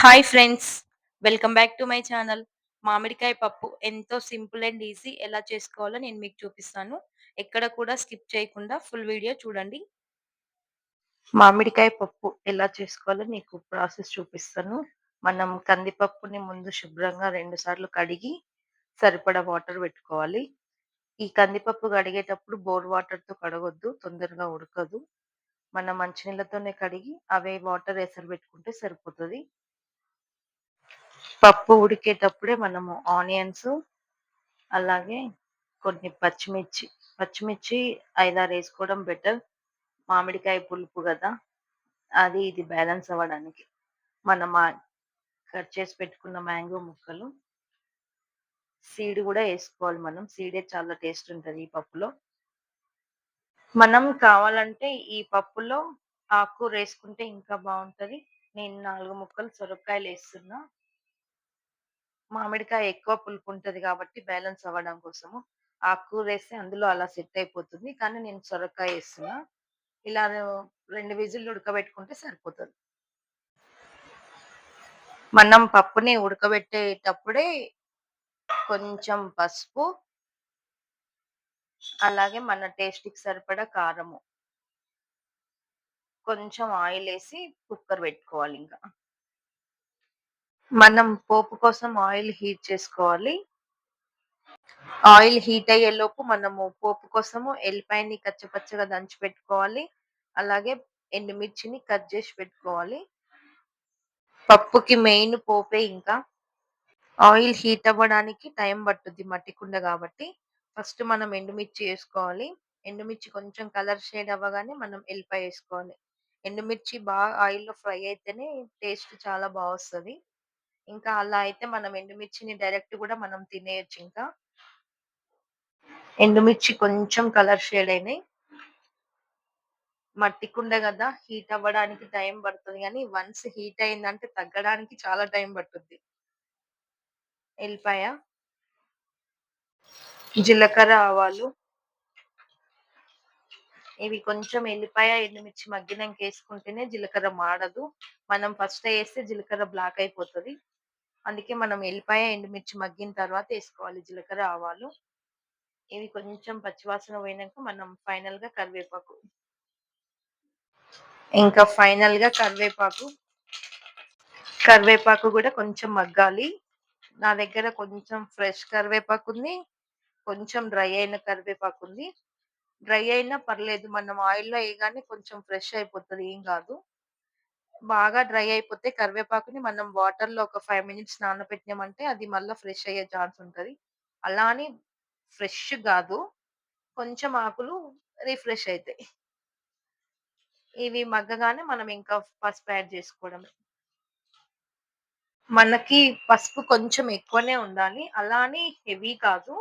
Hi friends welcome back to my channel. మామిడికాయ పప్పు ఎంతో సింపుల్ అండ్ ఈజీ ఎలా చేసుకోవాలో నేను మీకు చూపిస్తాను. ఎక్కడ కూడా స్కిప్ చేయకుండా ఫుల్ వీడియో చూడండి. మామిడికాయ పప్పు ఎలా చేసుకోవాలో నీకు ప్రాసెస్ చూపిస్తాను. మనం కందిపప్పుని ముందు శుభ్రంగా రెండు సార్లు కడిగి సరిపడా వాటర్ పెట్టుకోవాలి. ఈ కందిపప్పు కడిగేటప్పుడు బోర్ వాటర్తో కడగొద్దు తొందరగా ఉడకదు. మనం మంచినీళ్ళతోనే కడిగి అవే వాటర్ ఎసరు పెట్టుకుంటే సరిపోతుంది. పప్పు ఉడికేటప్పుడే మనము ఆనియన్స్ అలాగే కొన్ని పచ్చిమిర్చి పచ్చిమిర్చి ఐదారు వేసుకోవడం బెటర్. మామిడికాయ పులుపు కదా అది ఇది బ్యాలెన్స్ అవ్వడానికి. మనం కట్ చేసి పెట్టుకున్న మ్యాంగో ముక్కలు సీడ్ కూడా వేసుకోవాలి మనం. సీడే చాలా టేస్ట్ ఉంటుంది ఈ పప్పులో. మనం కావాలంటే ఈ పప్పులో ఆకుకూర వేసుకుంటే ఇంకా బాగుంటుంది. నేను నాలుగు ముక్కలు సొరకాయలు వేస్తున్నా. మామిడికాయ ఎక్కువ పులుపు ఉంటుంది కాబట్టి బ్యాలెన్స్ అవ్వడం కోసము. ఆకుకూర వేస్తే అందులో అలా సెట్ అయిపోతుంది. కానీ నేను సొరకాయ వేస్తున్నా ఇలా రెండు విజిల్లు ఉడకబెట్టుకుంటే సరిపోతుంది. మనం పప్పుని ఉడకబెట్టేటప్పుడే కొంచెం పసుపు అలాగే మన టేస్ట్కి సరిపడా కారము. కొంచెం ఆయిల్ వేసి కుక్కర్ పెట్టుకోవాలి ఇంకా. మనం పోపు కోసం ఆయిల్ హీట్ చేసుకోవాలి. ఆయిల్ హీట్ అయ్యే లోపు మనము పోపు కోసము ఎల్లిపాయని కచ్చపచ్చగా దంచి పెట్టుకోవాలి. అలాగే ఎండుమిర్చిని కట్ చేసి పెట్టుకోవాలి. పప్పుకి మెయిన్ పోపే ఇంకా. ఆయిల్ హీట్ అవ్వడానికి టైం పట్టుద్ది మట్టి కుండ కాబట్టి. ఫస్ట్ మనం ఎండుమిర్చి వేసుకోవాలి. ఎండుమిర్చి కొంచెం కలర్ షేడ్ అవ్వగానే మనం ఎల్లిపాయ వేసుకోవాలి. ఎండుమిర్చి బాగా ఆయిల్లో ఫ్రై అయితేనే టేస్ట్ చాలా బాగా వస్తుంది. ఇంకా అలా అయితే మనం ఎండుమిర్చిని డైరెక్ట్ కూడా మనం తినేయొచ్చు ఇంకా. ఎండుమిర్చి కొంచెం కలర్ షేడ్ అయినాయి. మట్టి కుండ కదా హీట్ అవ్వడానికి టైం పడుతుంది కానీ వన్స్ హీట్ అయిందంటే తగ్గడానికి చాలా టైం పడుతుంది. ఎల్లిపాయ జీలకర్ర ఆవాలు. ఇవి కొంచెం ఎల్లిపాయ ఎండుమిర్చి మగ్గినాక వేసుకుంటేనే జీలకర్ర మాడదు. మనం ఫస్ట్ వేస్తే జీలకర్ర బ్లాక్ అయిపోతుంది. అందుకే మనం ఎల్లిపాయ ఎండుమిర్చి మగ్గిన తర్వాత వేసుకోవాలి జీలకర్ర ఆవాలు. ఇవి కొంచెం పచ్చివాసన పోయినాక మనం ఫైనల్గా కరివేపాకు. ఇంకా ఫైనల్గా కరివేపాకు. కరివేపాకు కూడా కొంచెం మగ్గాలి. నా దగ్గర కొంచెం ఫ్రెష్ కరివేపాకు ఉంది కొంచెం డ్రై అయిన కరివేపాకు ఉంది డ్రై అయినా పర్లేదు మనం ఆయిల్లో వేయగానే కొంచెం ఫ్రెష్ అయిపోతుంది ఏం కాదు. బాగా డ్రై అయిపోతే కరివేపాకుని మనం వాటర్లో ఒక ఫైవ్ మినిట్స్ నానబెట్టినామంటే అది మళ్ళీ ఫ్రెష్ అయ్యే ఛాన్స్ ఉంటది. అలా అని ఫ్రెష్ కాదు కొంచెం ఆకులు రిఫ్రెష్ అవుతాయి ఇవి మగ్గగానే మనం ఇంకా పసుపు యాడ్ చేసుకోవడమే. మనకి పసుపు కొంచెం ఎక్కువనే ఉండాలి. అలా అని హెవీ కాదు.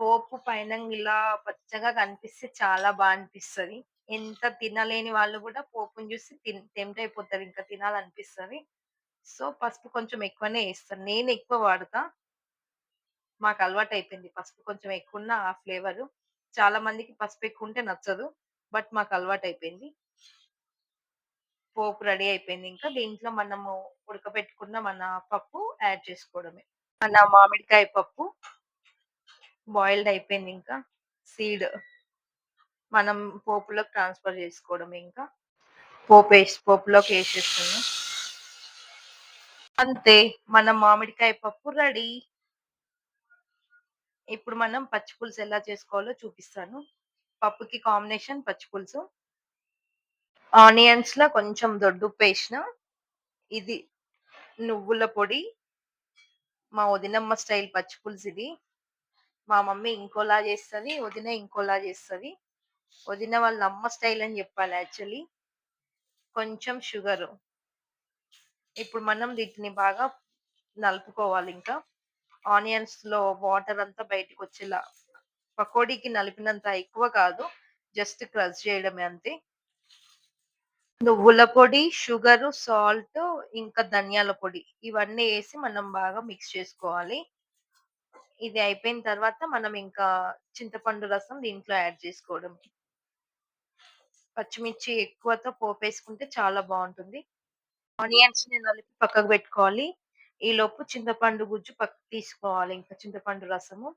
పోపు పైన ఇలా పచ్చగా కనిపిస్తే చాలా బాగా అనిపిస్తుంది. ఎంత తినలేని వాళ్ళు కూడా పోపుని చూసి తిన్ టెంప్ట్ అయిపోతారు. ఇంకా తినాలనిపిస్తుంది. సో పసుపు కొంచెం ఎక్కువనే వేస్తాను. నేను ఎక్కువ వాడతా. మాకు అలవాటు అయిపోయింది పసుపు కొంచెం ఎక్కువ ఉన్న ఆ ఫ్లేవర్. చాలా మందికి పసుపు ఎక్కువ ఉంటే నచ్చదు. బట్ మాకు అలవాటు అయిపోయింది పోపు రెడీ అయిపోయింది ఇంకా. దీంట్లో మనము ఉడకబెట్టుకున్న మన పప్పు యాడ్ చేసుకోవడమే. మన మామిడికాయ పప్పు బాయిల్డ్ అయిపోయింది ఇంకా. సీడ్. మనం పోపులోకి ట్రాన్స్ఫర్ చేసుకోవడం ఇంకా? పోపు వేసి పోపులోకి వేసేస్తున్నాం. అంతే మన మామిడికాయ పప్పు రెడీ. ఇప్పుడు మనం పచ్చి పులుసు ఎలా చేసుకోవాలో చూపిస్తాను. పప్పుకి కాంబినేషన్ పచ్చి పులుసు. ఆనియన్స్లో కొంచెం దొడ్డుప్పు వేసిన ఇది నువ్వుల పొడి. మా వదినమ్మ స్టైల్ పచ్చి పులుసు ఇది. మా మమ్మీ ఇంకోలా చేస్తుంది వదిన ఇంకోలా చేస్తుంది. వదిన వాళ్ళ అమ్మ స్టైల్ అని చెప్పాలి యాక్చువల్లీ. కొంచెం షుగర్. ఇప్పుడు మనం వీటిని బాగా నలుపుకోవాలి ఇంకా. ఆనియన్స్లో వాటర్ అంతా బయటకు వచ్చేలా. పకోడీకి నలిపినంత ఎక్కువ కాదు. జస్ట్ క్రష్ చేయడమే అంతే. నువ్వుల పొడి షుగర్ సాల్ట్ ఇంకా ధనియాల పొడి ఇవన్నీ వేసి మనం బాగా మిక్స్ చేసుకోవాలి. ఇది అయిపోయిన తర్వాత మనం ఇంకా చింతపండు రసం దీంట్లో యాడ్ చేసుకోవడం. పచ్చిమిర్చి ఎక్కువతో పోపేసుకుంటే చాలా బాగుంటుంది ఆనియన్స్‌ని నలిపి పక్కకు పెట్టుకోవాలి. ఈలోపు చింతపండు గుజ్జు పక్కకు తీసుకోవాలి. ఇంకా చింతపండు రసము.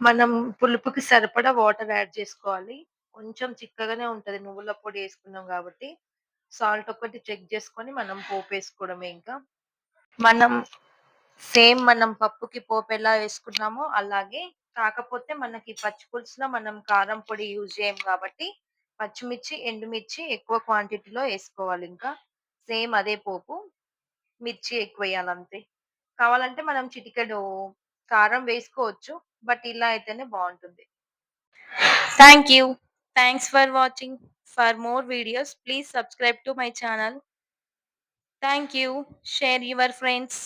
మనం పులుపుకి సరిపడా వాటర్ యాడ్ చేసుకోవాలి. కొంచెం చిక్కగానే ఉంటది. నువ్వుల పొడి ఏసుకున్నాం గాబట్టి. సాల్ట్ ఒక్కటి చెక్ చేసుకొని మనం పోపేసుకోవడమే ఇంకా. మనం సేమ్ మనం పప్పుకి పోపెలా వేసుకున్నామో అలాగే కాకపోతే మనకి పచ్చి పులుసులో మనం కారం పొడి యూజ్ చేయం కాబట్టి పచ్చిమిర్చి, ఎండుమిర్చి ఎక్కువ క్వాంటిటీలో వేసుకోవాలి ఇంకా సేమ్ అదే పోపు. మిర్చి ఎక్కువ వేయాలి అంతే కావాలంటే మనం చిటికెడు కారం వేసుకోవచ్చు. బట్ ఇలా అయితేనే బాగుంటుంది thank you. Thanks for watching. For more videos please subscribe to my channel. Thank you. Share your friends.